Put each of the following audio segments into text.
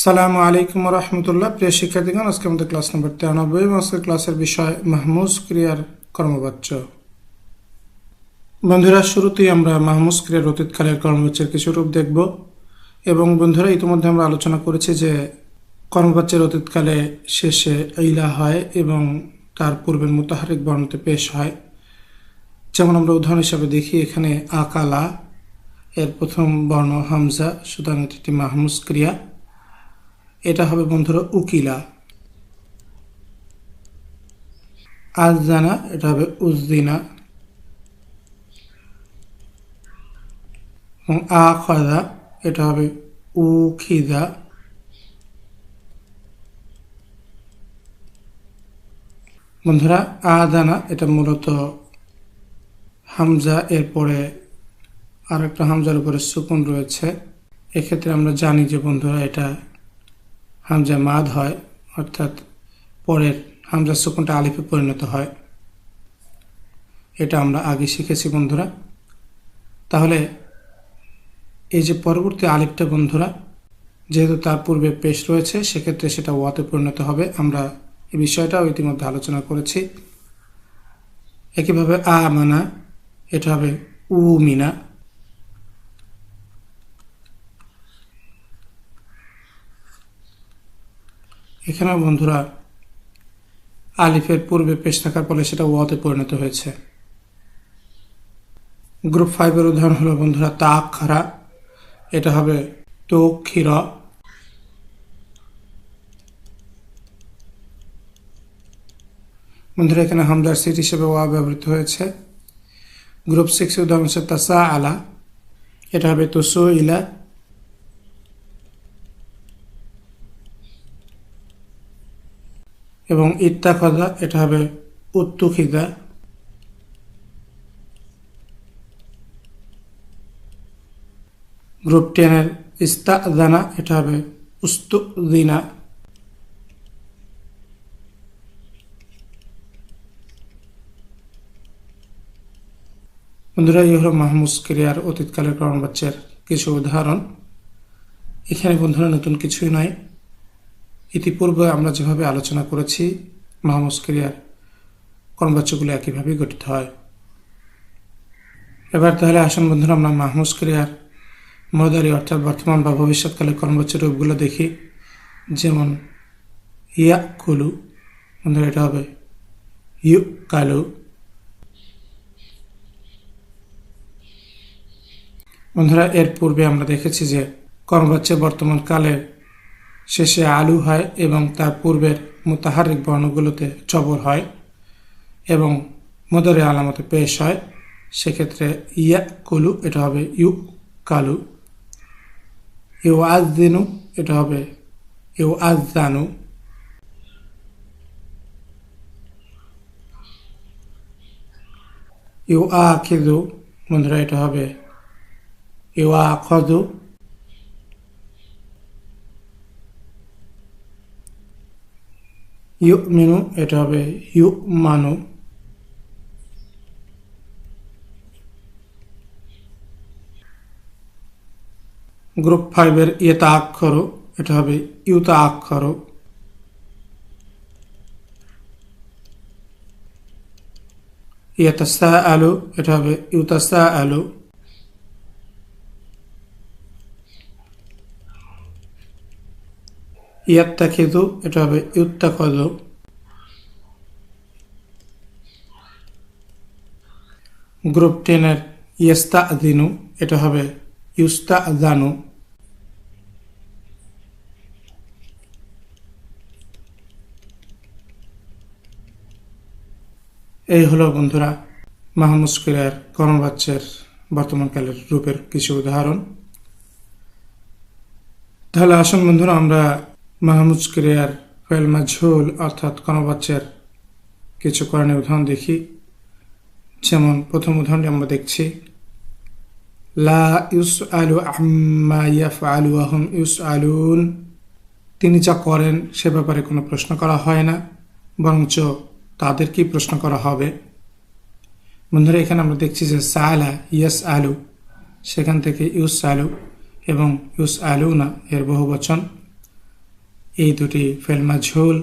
সালামু আলাইকুম রহমতুল্লাহ। প্রিয় শিক্ষার্থীগণ, আজকে আমাদের ক্লাস নম্বর তিরানব্বই এবং আজকের ক্লাসের বিষয় মাহমুজ ক্রিয়ার কর্মবাচ্য। বন্ধুরা, শুরুতেই আমরা মাহমুজ ক্রিয়ার অতীতকালের কর্মবাচ্যের কিছু রূপ দেখব এবং বন্ধুরা, ইতিমধ্যে আমরা আলোচনা করেছি যে কর্মবাচ্যের অতীতকালে শেষে ইলা হয় এবং তার পূর্বের মোতাহারিক বর্ণতে পেশ হয়। যেমন আমরা উদাহরণ হিসাবে দেখি, এখানে আকালা এর প্রথম বর্ণ হামজা, সুতরাং এটি মাহমুজ ক্রিয়া। এটা হবে বন্ধুরা উকিলা। আজদানা এটা হবে উজদিনা এবং আখাদা এটা হবে উখিদা বন্ধুরা আদানা এটা মূলত হামজা, এরপরে আর একটা হামজার উপরে সুকুন রয়েছে। এক্ষেত্রে আমরা জানি যে বন্ধুরা, এটা হামজা মাদ হয়, অর্থাৎ পরের হামজা সুকুনটা আলিফে পরিণত হয়। এটা আমরা আগে শিখেছি, বন্ধুরা। তাহলে এই যে পরবর্তী আলিফটা, বন্ধুরা, যেহেতু তার পূর্বে পেশ রয়েছে, সেক্ষেত্রে সেটা ওয়াতে পরিণত হবে। আমরা এই বিষয়টাও ইতিমধ্যে আলোচনা করেছি। একইভাবে আ মানা এটা হবে উ মিনা এখানেও বন্ধুরা আলিফের পূর্বে পেশ থাকার ফলে সেটা ওয়াতে পরিণত হয়েছে। গ্রুপ ফাইভের উদাহরণ হলো বন্ধুরা তাক খারা এটা হবে তো ক্ষীর। বন্ধুরা এখানে হামদার সিট হিসেবে ওয়া ব্যবহৃত হয়েছে। গ্রুপ সিক্সের উদাহরণ হচ্ছে তাসা আলা এটা হবে তুসু ইলা এবং ইত্তাখদা এটা হবে উত্তুখিদা গ্রুপ টেনের ইস্তাদানা এটা হবে উস্তুদিনা বন্ধুরা, এই হলো মাহমুজ ক্রিয়ার অতীতকালের কর্মবাচ্যের কিছু উদাহরণ। এখানে বন্ধুরা, নতুন কিছুই নয়। ইতিপূর্বে আমরা যেভাবে আলোচনা করেছি মাহমুজ ক্রিয়ার কর্মবাচ্যগুলো একইভাবেই গঠিত হয়। এবার তাহলে আসন বন্ধুরা, আমরা মাহমুজ ক্রিয়ার মদারি অর্থাৎ বর্তমান বা ভবিষ্যৎকালে কর্মবাচ্য রূপগুলো দেখি। যেমন ইয়া কুলু বন্ধুরা এটা হবে ইউ কালু বন্ধুরা, এর পূর্বে আমরা দেখেছি যে কর্মবাচ্যে বর্তমান কালের শেষে আলু হয় এবং তার পূর্বের মোতাহারিক বর্ণগুলোতে চবর হয় এবং মদরে আলামতে পেশ হয়। সেক্ষেত্রে ইয়া কুলু এটা হবে ইউ কালু ইউ আজ আজদিনু এটা হবে ইউ আজ আজদানু ইউ আ খিদু বন্ধুরা, এটা হবে ইউ আ খদু ইউ মেনু এটা হবে ইউ মানু গ্রুপ ফাইভের ইয়েতা অক্ষর এটা হবে ইউতা অক্ষর ইয়েতাস্তা আলু এটা হবে ইউতাস্তা আলু ইয়াত্তা খেদু এটা হবে ইউত্তা খদু গ্রুপ টেনের ইয়েস্তা আদিনু এটা হবে ইউস্তা আদানু এই হলো বন্ধুরা মাহমুস্কিরের কর্মবাচ্যের বর্তমানকালের রূপের কিছু উদাহরণ। তাহলে আসুন বন্ধুরা, আমরা মাহমুজ ক্রিয়ার ফেল মাঝুল অর্থাৎ কর্মবাচ্যের কিছু করণীয় উদাহরণ দেখি। যেমন প্রথম উদাহরণটি আমরা দেখছি। লা ইউস আলু আম্মা ইয়াফ আলু আহম ইউস আলুন তিনি যা করেন সে ব্যাপারে কোনো প্রশ্ন করা হয় না, বরঞ্চ তাদেরকেই প্রশ্ন করা হবে। বন্ধুরা, এখানে আমরা দেখছি যে সালা ইয়াস আলু সেখান থেকে ইউস আলু এবং ইউস আলু না এর বহু বচন। এই দুটি ফেলমা ঝোল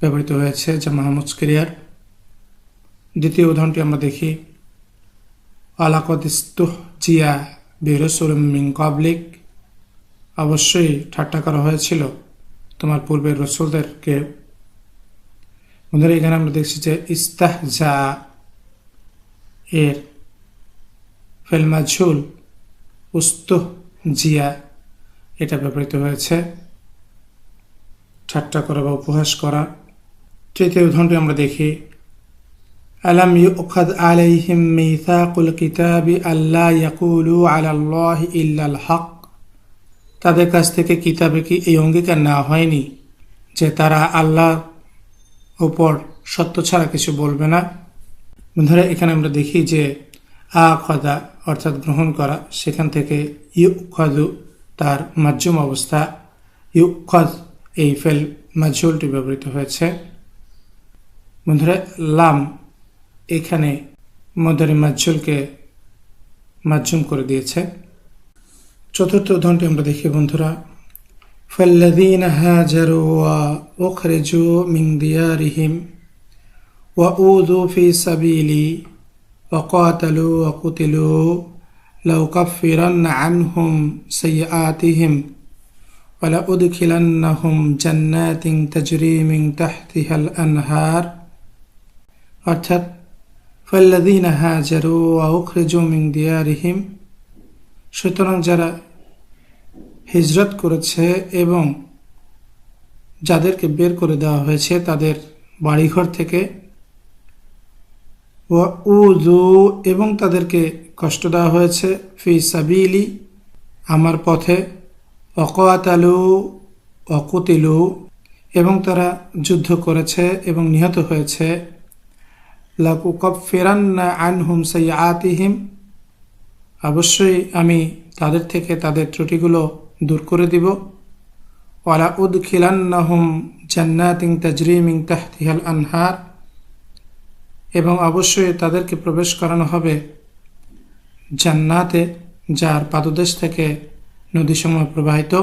ব্যবহৃত হয়েছে যা মাহমুদ ক্রিয়ার দ্বিতীয় উদাহরণটি আমরা দেখি। আলাকদিস্তুহ জিয়া বিরসুল মিং কাবলিক অবশ্যই ঠাট্টা করা হয়েছিল তোমার পূর্বের রসুলদেরকে। বন্ধুরা, এখানে আমরা দেখছি যে ইস্তাহ যা এর ফেলমা ঝুল উস্তুহ জিয়া এটা ব্যবহৃত হয়েছে। ঠাট্টা করা বা উপহাস করা। তৃতীয় উদাহরণটি আমরা দেখি। আলাম ইউখাদ আলাইহিম মিসাকুল কিতাবি আল্লাহ ইয়াকুলু আলাল্লাহ ইল্লাল হক। তাদের কাছ থেকে কিতাবে কি এই অঙ্গীকার নেওয়া হয়নি যে তারা আল্লাহ উপর সত্য ছাড়া কিছু বলবে না? বন্ধুরা, এখানে আমরা দেখি যে আ অর্থাৎ গ্রহণ করা, সেখান থেকে ইউ তার মাধ্যম অবস্থা। ইউ এই ফেল মাঝুলটি ব্যবহৃত হয়েছে বন্ধুরা লাম এখানে মদারি মাঝুলকে মাধ্যম করে দিয়েছে চতুর্থ উদাহরণটি আমরা দেখি বন্ধুরা فالذين هاجروا وأخرجوا من ديارهم وأوذوا في سبيلي وقاتلوا وقتلوا لأكفرن عنهم سيئاتهم ওলা উদখিলান্নাহুম জান্নাতিং তাজরিমিং তাহতিহাল আনহার অর্থাৎ ফল্লাদিন হাজারু আউখরেজমিং দিয়ারিহিম সুতরাং যারা হিজরত করেছে এবং যাদেরকে বের করে দেওয়া হয়েছে তাদের বাড়িঘর থেকে ওয়া উজু এবং তাদেরকে কষ্ট দেওয়া হয়েছে, ফি সাবিলি, আমার পথে অকাতালু, অকুতিলু এবং তারা যুদ্ধ করেছে এবং নিহত হয়েছে। লাকুকব ফেরান্না আনহুম সাইয়াতিহিম। অবশ্যই আমি তাদের থেকে তাদের ত্রুটিগুলো দূর করে দিব। ওয়ালা উদ খিলান্নাহুম জান্নাতিং তাজরিমিং তাহতিহাল আনহার। এবং অবশ্যই তাদেরকে প্রবেশ করানো হবে জান্নাতে, যার পাদদেশ থেকে নদীসমূহ প্রবাহিত।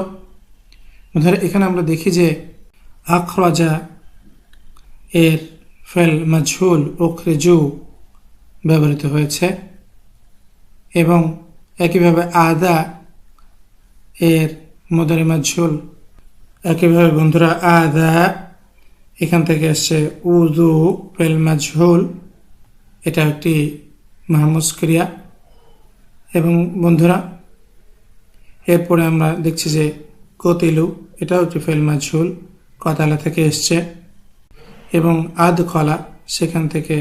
ধরে এখানে আমরা দেখি যে আখরাজা এর ফেল মাঝুল ওখরেজু ব্যবহৃত হয়েছে এবং একইভাবে আদা এর মদারি মাঝুল একইভাবে বন্ধুরা আদা এখান থেকে এসছে উদু ফেল মাঝুল এটা একটি মাহমুজ ক্রিয়া। এবং বন্ধুরা এরপরে আমরা দেখছি যে কতিলু এটাও একটি ফেল মাঝুল কতালা থেকে এসছে এবং আদ খলা সেখান থেকে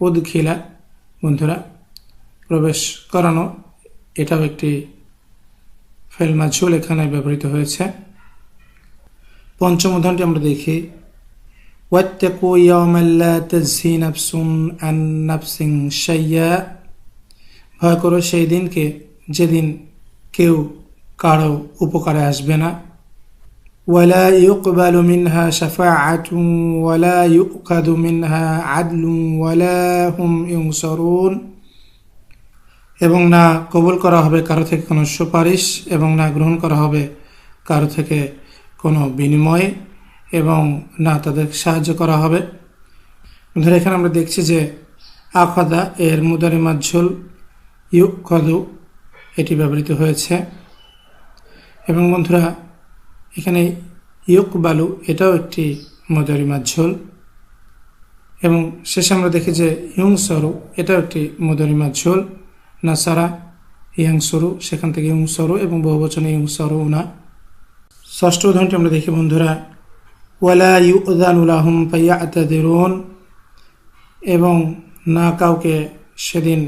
উদখিলা বন্ধুরা প্রবেশ করানো এটাও একটি ফেলমা ঝুল এখানে ব্যবহৃত হয়েছে পঞ্চম উদাহরণটি আমরা দেখি واتقوا يوما لا تجزي نفس عن نفس شيئا ভয় করো সেই দিনকে যেদিন কেউ কারো উপকারে আসবে না ولا يقبل منها شفاعة ولا يؤخذ منها عدل ولا هم ينصرون এবং না কবুল করা হবে কারো থেকে কোনো সুপারিশ এবং না গ্রহণ করা হবে কারো থেকে কোনো বিনিময় এবং না তাদের সাহায্য করা হবে ধরে এখানে আমরা দেখছি যে আখদা এর মুদারি মাঝুল ইউ খদু এটি ব্যবহৃত হয়েছে এবং বন্ধুরা, এখানে ইয়ক বালু এটাও একটি মদারি মাঝুল এবং শেষে আমরা দেখি যে ইয়ং সরু এটাও একটি মদারি মাঝুল নাসারা ইয়াং সরু সেখান থেকে ইয়ং সরু এবং বহুবচনে ইয়ং সরু না ষষ্ঠ উদাহরণটি আমরা দেখি, বন্ধুরা, ওয়ালা ইউদানুলাহম পাইয়া আতাদেরুন এবং না কাউকে সেদিন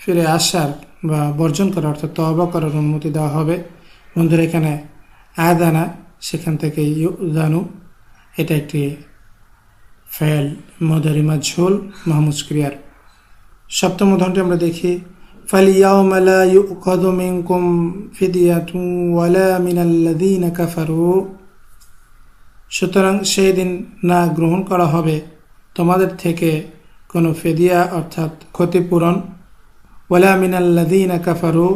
ফিরে আসার বা বর্জন করার অর্থাৎ তবা করার অনুমতি দেওয়া হবে। বন্ধুরা এখানে আদানা সেখান থেকে ইউদানু এটা একটি ফেল মদারিমা ঝোল মাহমুজ ক্রিয়ার সপ্তম উদাহরণটি আমরা দেখি فاليوم لا يؤخذ منكم فدية ولا من الذين كفروا সুতরাং সেই দিন না গ্রহণ করা হবে তোমাদের থেকে কোনো ফেদিয়া অর্থাৎ ক্ষতিপূরণ ওয়ালা মিনাল্লাদিনা কাফারু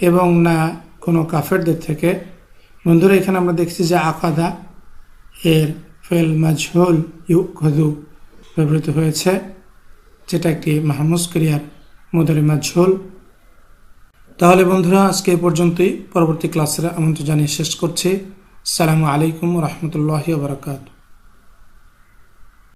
এবং না কোনো কাফেরদের থেকে। বন্ধুরা, এখানে আমরা দেখছি যে আকাদা এর ফেল মাজহুল ইউ খদু ব্যবহৃত হয়েছে, যেটা একটি মাহমুজ ক্রিয়ার মুদারি মাজহুল। তাহলে বন্ধুরা, আজকে এ পর্যন্তই। পরবর্তী ক্লাসের আমন্ত্রণ জানিয়ে শেষ করছি। সালামু আলাইকুম রহমতুল্লাহ বারকাত